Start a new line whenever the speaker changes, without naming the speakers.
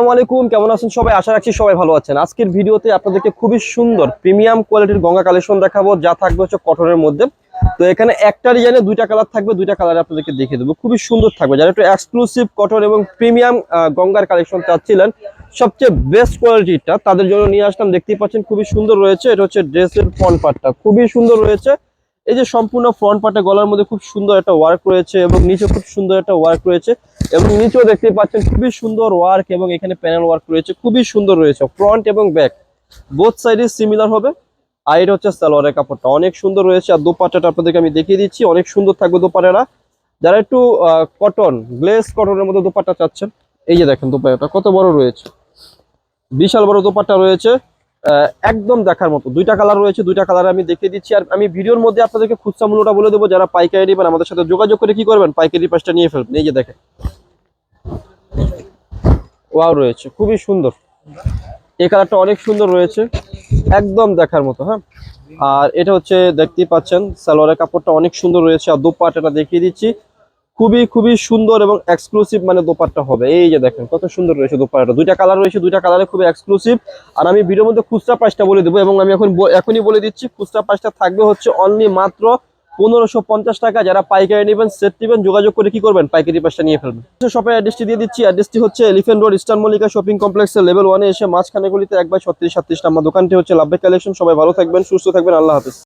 আসসালামু আলাইকুম কেমন আছেন সবাই? আশা রাখছি সবাই ভালো আছেন। আজকের ভিডিওতে আপনাদেরকে খুবই সুন্দর প্রিমিয়াম কোয়ালিটির গঙ্গা কালেকশন দেখাবো, যা থাকবে হচ্ছে কটনের মধ্যে। তো এখানে একটা ডিজাইনে দুইটা কালার থাকবে, দুইটা কালার আপনাদেরকে দেখিয়ে দেবো। খুবই সুন্দর থাকবে। যারা একটু এক্সক্লুসিভ কটন এবং প্রিমিয়াম গঙ্গার কালেকশন চাচ্ছিলেন, সবচেয়ে বেস্ট কোয়ালিটিটা তাদের জন্য নিয়ে আসলাম। দেখতেই পাচ্ছেন, খুবই সুন্দর রয়েছে। এটা হচ্ছে ড্রেসের ফ্রন্ট পার্টটা খুবই সুন্দর রয়েছে। এই যে সম্পূর্ণ ফ্রন্ট পার্টে গলার মধ্যে খুব সুন্দর একটা ওয়ার্ক রয়েছে এবং নিচে খুব সুন্দর একটা ওয়ার্ক রয়েছে এবং নিচেও দেখতে পাচ্ছেন খুবই সুন্দর ওয়ার্ক এবং এখানে প্যানেল ওয়ার্ক রয়েছে, খুবই সুন্দর রয়েছে ফ্রন্ট এবং ব্যাক বোথ সাইডে সিমিলার হবে। আর এটা হচ্ছে সালোয়ারের কাপড়টা, অনেক সুন্দর রয়েছে। আর দোপাট্টাটা আপনাদেরকে আমি দেখিয়ে দিচ্ছি, অনেক সুন্দর থাকবে দোপাট্টাটা। যারা একটু কটন গ্লেস কটনের মধ্যে দোপাট্টা চাচ্ছেন, এই যে দেখেন দোপাট্টাটা, কত বড় রয়েছে। বিশাল বড় দোপাট্টা রয়েছে। একদম দেখার মতো। দুইটা কালার রয়েছে, দুইটা কালার আমি দেখিয়ে দিচ্ছি। আর আমি ভিডিওর মধ্যে আপনাদেরকে খুচরা মূল্যটা বলে দেবো। যারা পাইকারি নেবেন, আমাদের সাথে যোগাযোগ করে কি করবেন, পাইকারি পাশটা নিয়ে ফেলবেন এই যে দেখেন। ওয়াও রয়েছে। খুবই সুন্দর। এই কালারটা অনেক সুন্দর রয়েছে। একদম দেখার মতো হ্যাঁ? আর এটা হচ্ছে, দেখতেই পাচ্ছেন, সালোয়ারের কাপড়টা অনেক সুন্দর রয়েছে। আর দোপাট্টাটা দেখিয়ে দিচ্ছি। খুবই খুবই সুন্দর এবং এক্সক্লুসিভ মানে দোপারটা হবে। এই যে দেখেন, কত সুন্দর রয়েছে দোপাট্টাটা দুইটা কালার রয়েছে, দুইটা কালারে খুবই এক্সক্লুসিভ আর আমি ভিডিওর মধ্যে খুচরা প্রাইসটা বলে দেবো এবং আমি এখন এখনই বলে দিচ্ছি, খুচরা প্রাইসটা থাকবে হচ্ছে অনলি মাত্র পনেরোশো পঞ্চাশ টাকা। যারা পাইকারি নেবেন সেট নেবেন, যোগাযোগ করে কি করবেন? পাইকারি পাঁচটা নিয়ে ফেলবেন। শপের অ্যাড্রেসটি দিয়ে দিচ্ছি। অ্যাড্রেসটি হচ্ছে Elephant Road Eastern Mallika shopping কমপ্লেক্সের লেভেল ওয়ানে এসে মাঝখানে গলিতে এক বাই ছত্রিশ সাতত্রিশ নাম্বার দোকানটি হচ্ছে লাভবে কালেকশন সবাই ভালো থাকবেন, সুস্থ থাকবেন। আল্লাহ হাফিজ।